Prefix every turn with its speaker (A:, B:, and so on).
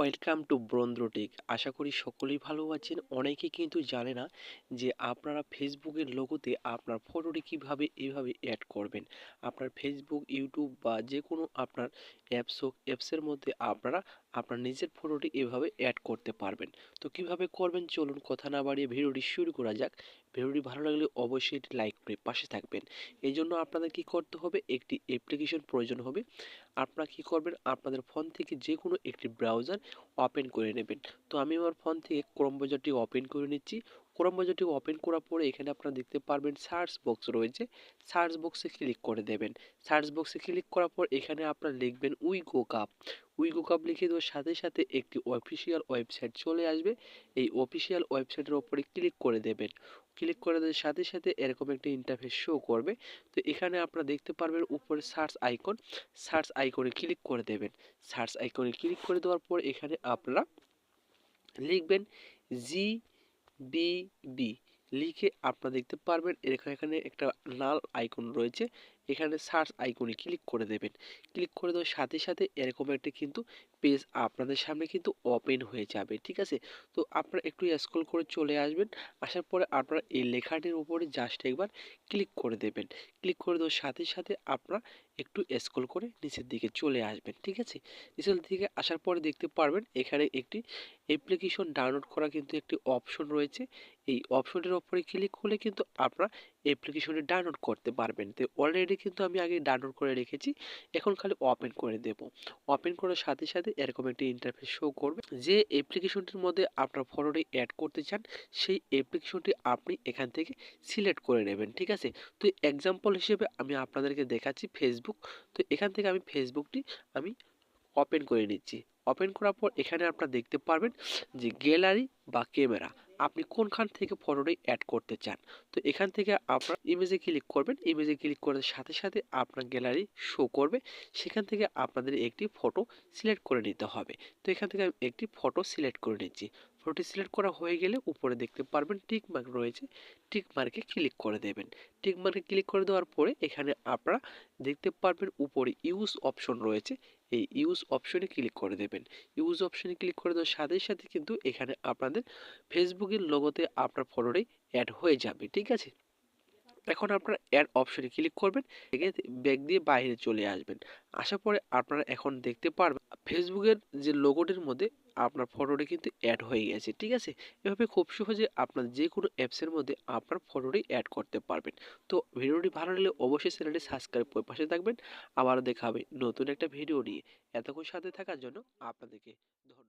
A: Welcome to ব্রন্দ্রটেক আশা করি সকলেই ভালো আছেন। অনেকে কিন্তু জানে না যে আপনারা ফেসবুকের লোগোতে আপনার ফটোটি কীভাবে, এভাবে অ্যাড করবেন। আপনার ফেসবুক ইউটিউব বা যে কোনো আপনার অ্যাপস হোক অ্যাপসের মধ্যে আপনারা আপনার নিজের ফটোটি এভাবে অ্যাড করতে পারবেন। তো কীভাবে করবেন? চলুন কথা না বাড়িয়ে ভিডিওটি শুরু করা যাক। ভিডিওটি ভালো লাগলে অবশ্যই এটি লাইক করে পাশে থাকবেন। এই জন্য আপনাদের কি করতে হবে? একটি অ্যাপ্লিকেশন প্রয়োজন হবে। আপনারা কি করবেন? আপনাদের ফোন থেকে যে কোনো একটি ব্রাউজার ওপেন করে নেবেন। তো আমি আমার ফোন থেকে ক্রোম ব্রাউজারটি ওপেন করে নিচ্ছি। ক্রোম ব্রাউজারটি ওপেন করার পরে এখানে আপনারা দেখতে পারবেন সার্চ বক্স রয়েছে। সার্চ বক্সে ক্লিক করে দেবেন। সার্চ বক্সে ক্লিক করার পর এখানে আপনারা লিখবেন উইগো কাপ উইগো কাপ লিখে দেওয়ার সাথে সাথে একটি অফিসিয়াল ওয়েবসাইট চলে আসবে। এই অফিসিয়াল ওয়েবসাইটের ওপরে ক্লিক করে দেবেন। ক্লিক করে দেওয়ার সাথে সাথে এরকম একটি ইন্টারফেস শো করবে। তো এখানে আপনারা দেখতে পারবেন উপরে সার্চ আইকন সার্চ আইকনে ক্লিক করে দেবেন। সার্চ আইকনে ক্লিক করে দেওয়ার পর এখানে আপনারা লিখবেন জি বি বি লিখে আপনারা দেখতে পারবেন এখানে এখানে একটা লাল আইকন রয়েছে। এখানে সার্চ আইকনে ক্লিক করে দেবেন। ক্লিক করে দেওয়ার সাথে সাথে এরকম একটা কিন্তু পেজ আপনাদের সামনে কিন্তু ওপেন হয়ে যাবে, ঠিক আছে? তো আপনারা একটু স্ক্রল করে চলে আসবেন। আসার পরে আপনারা এই লেখাটির উপরে জাস্ট একবার ক্লিক করে দেবেন। ক্লিক করে দেওয়ার সাথে সাথে আপনারা একটু স্ক্রল করে নিচের দিকে চলে আসবেন, ঠিক আছে? নিচের দিকে আসার পরে দেখতে পারবেন এখানে একটি অ্যাপ্লিকেশন ডাউনলোড করা কিন্তু একটি অপশন রয়েছে। এই অপশনটির ওপরে ক্লিক করলে কিন্তু আপনারা অ্যাপ্লিকেশনটি ডাউনলোড করতে পারবেন। তো অলরেডি কিন্তু আমি আগে ডাউনলোড করে রেখেছি। এখন খালি ওপেন করে দেব। ওপেন করার সাথে সাথে এরকম একটি ইন্টারফেস শো করবে। যে অ্যাপ্লিকেশনটির মধ্যে আপনার ফটোটি অ্যাড করতে চান, সেই অ্যাপ্লিকেশনটি আপনি এখান থেকে সিলেক্ট করে নেবেন, ঠিক আছে? তো এক্সাম্পল হিসেবে আমি আপনাদেরকে দেখাচ্ছি ফেসবুক তো এখান থেকে আমি ফেসবুকটি আমি ওপেন করে নিচ্ছি। ওপেন করার পর এখানে আপনারা দেখতে পারবেন যে গ্যালারি বা ক্যামেরা আপনি কোনখান থেকে ফটোটি অ্যাড করতে চান? তো এখান থেকে আপনার ইমেজে ক্লিক করবেন। ইমেজে ক্লিক করার সাথে সাথে আপনার গ্যালারি শো করবে। সেখান থেকে আপনাদের একটি ফটো সিলেক্ট করে নিতে হবে। তো এখান থেকে আমি একটি ফটো সিলেক্ট করে নিচ্ছি। ফটোটি সিলেক্ট করা হয়ে গেলে উপরে দেখতে পারবেন টিক মার্ক রয়েছে। টিক মার্কে ক্লিক করে দেবেন। টিক মার্কে ক্লিক করে দেওয়ার পরে এখানে আপনারা দেখতে পারবেন উপরে ইউজ অপশন রয়েছে। এই ইউজ অপশনে ক্লিক করে দেবেন। ইউজ অপশনে ক্লিক করে দেওয়ার সাথে সাথে কিন্তু এখানে আপনাদের ফেসবুকের লোগোতে আপনার ফটোটি অ্যাড হয়ে যাবে, ঠিক আছে? এখন আপনারা অ্যাড অপশনে ক্লিক করবেন ব্যাগ দিয়ে বাইরে চলে আসবেন। আসার পরে আপনারা এখন দেখতে পারবেন ফেসবুকের যে লোগোটির মধ্যে আপনার ফটোটি কিন্তু অ্যাড হয়ে গেছে, ঠিক আছে? এভাবে খুব সহজে আপনার যে কোনো অ্যাপসের মধ্যে আপনার ফটোটি অ্যাড করতে পারবেন। তো ভিডিওটি ভালো লাগলে অবশ্যই চ্যানেলটি সাবস্ক্রাইব করে পাশে থাকবেন। আবারও দেখা হবে নতুন একটা ভিডিও নিয়ে। এতক্ষণ সাথে থাকার জন্য আপনাদেরকে ধন্যবাদ।